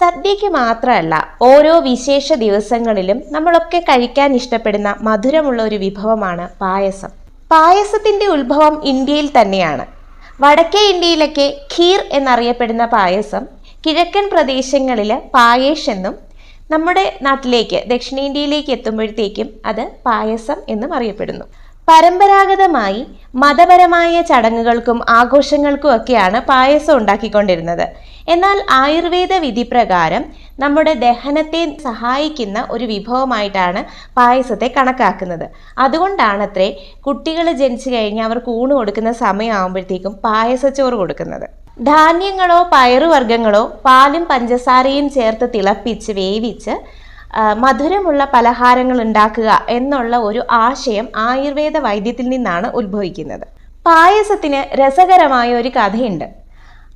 സദ്യയ്ക്ക് മാത്രമല്ല ഓരോ വിശേഷ ദിവസങ്ങളിലും നമ്മളൊക്കെ കഴിക്കാൻ ഇഷ്ടപ്പെടുന്ന മധുരമുള്ള ഒരു വിഭവമാണ് പായസം. പായസത്തിന്റെ ഉത്ഭവം ഇന്ത്യയിൽ തന്നെയാണ്. വടക്കേ ഇന്ത്യയിലൊക്കെ ഖീർ എന്നറിയപ്പെടുന്ന പായസം കിഴക്കൻ പ്രദേശങ്ങളിൽ പായേഷ് എന്നും നമ്മുടെ നാട്ടിലേക്ക് ദക്ഷിണേന്ത്യയിലേക്ക് എത്തുമ്പോഴത്തേക്കും അത് പായസം എന്നും അറിയപ്പെടുന്നു. പരമ്പരാഗതമായി മതപരമായ ചടങ്ങുകൾക്കും ആഘോഷങ്ങൾക്കും ഒക്കെയാണ് പായസം ഉണ്ടാക്കിക്കൊണ്ടിരുന്നത്. എന്നാൽ ആയുർവേദ വിധി പ്രകാരം നമ്മുടെ ദഹനത്തെ സഹായിക്കുന്ന ഒരു വിഭവമായിട്ടാണ് പായസത്തെ കണക്കാക്കുന്നത്. അതുകൊണ്ടാണത്രേ കുട്ടികൾ ജനിച്ചു കഴിഞ്ഞാൽ അവർക്ക് ഊണ് കൊടുക്കുന്ന സമയമാകുമ്പോഴത്തേക്കും പായസച്ചോറ് കൊടുക്കുന്നത്. ധാന്യങ്ങളോ പയറുവർഗങ്ങളോ പാലും പഞ്ചസാരയും ചേർത്ത് തിളപ്പിച്ച് വേവിച്ച് മധുരമുള്ള പലഹാരങ്ങൾ ഉണ്ടാക്കുക എന്നുള്ള ഒരു ആശയം ആയുർവേദ വൈദ്യത്തിൽ നിന്നാണ് ഉത്ഭവിക്കുന്നത്. പായസത്തിന് രസകരമായ ഒരു കഥയുണ്ട്.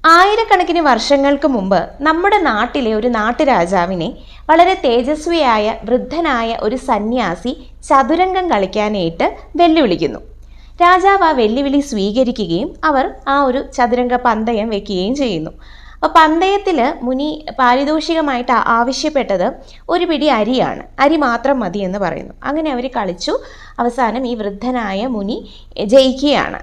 ആയിരക്കണക്കിന് വർഷങ്ങൾക്ക് മുമ്പ് നമ്മുടെ നാട്ടിലെ ഒരു നാട്ടുരാജാവിനെ വളരെ തേജസ്വിയായ വൃദ്ധനായ ഒരു സന്യാസി ചതുരംഗം കളിക്കാനായിട്ട് വെല്ലുവിളിക്കുന്നു. രാജാവ് ആ വെല്ലുവിളി സ്വീകരിക്കുകയും അവർ ആ ഒരു ചതുരംഗ പന്തയം വെക്കുകയും ചെയ്യുന്നു. അപ്പോൾ പന്തയത്തിൽ മുനി പാരിതോഷികമായിട്ട് ആവശ്യപ്പെട്ടത് ഒരു പിടി അരിയാണ്. അരി മാത്രം മതി എന്ന് പറയുന്നു. അങ്ങനെ അവർ കളിച്ചു. അവസാനം ഈ വൃദ്ധനായ മുനി ജയിക്കുകയാണ്.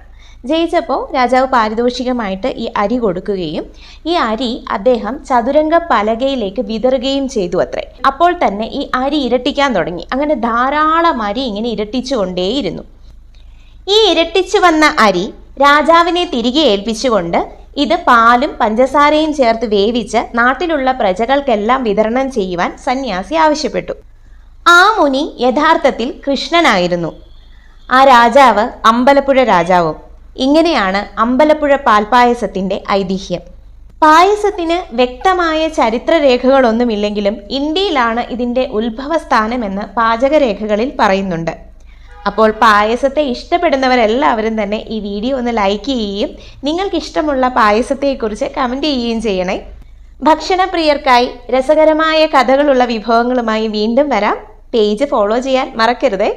ജയിച്ചപ്പോൾ രാജാവ് പാരിതോഷികമായിട്ട് ഈ അരി കൊടുക്കുകയും ഈ അരി അദ്ദേഹം ചതുരംഗ പലകയിലേക്ക് വിതറുകയും ചെയ്തു അത്രേ. അപ്പോൾ തന്നെ ഈ അരി ഇരട്ടിക്കാൻ തുടങ്ങി. അങ്ങനെ ധാരാളം അരി ഇങ്ങനെ ഇരട്ടിച്ചു കൊണ്ടേയിരുന്നു ഈ ഇരട്ടിച്ചു വന്ന അരി രാജാവിനെ തിരികെ ഏൽപ്പിച്ചുകൊണ്ട് ഇത് പാലും പഞ്ചസാരയും ചേർത്ത് വേവിച്ച് നാട്ടിലുള്ള പ്രജകൾക്കെല്ലാം വിതരണം ചെയ്യുവാൻ സന്യാസി ആവശ്യപ്പെട്ടു. ആ മുനി യഥാർത്ഥത്തിൽ കൃഷ്ണനായിരുന്നു. ആ രാജാവ് അമ്പലപ്പുഴ രാജാവും. ഇങ്ങനെയാണ് അമ്പലപ്പുഴ പാൽപായസത്തിന്റെ ഐതിഹ്യം. പായസത്തിന് വ്യക്തമായ ചരിത്രരേഖകളൊന്നുമില്ലെങ്കിലും ഇന്ത്യയിലാണ് ഇതിന്റെ ഉത്ഭവസ്ഥാനമെന്ന് പാചകരേഖകളിൽ പറയുന്നുണ്ട്. അപ്പോൾ പായസത്തെ ഇഷ്ടപ്പെടുന്നവരെല്ലാവരും തന്നെ ഈ വീഡിയോ ഒന്ന് ലൈക്ക് ചെയ്യുകയും നിങ്ങൾക്ക് ഇഷ്ടമുള്ള പായസത്തെക്കുറിച്ച് കമന്റ് ചെയ്യുകയും ചെയ്യണേ. ഭക്ഷണപ്രിയർക്കായി രസകരമായ കഥകളുള്ള വിഭവങ്ങളുമായി വീണ്ടും വരാം. പേജ് ഫോളോ ചെയ്യാൻ മറക്കരുതേ.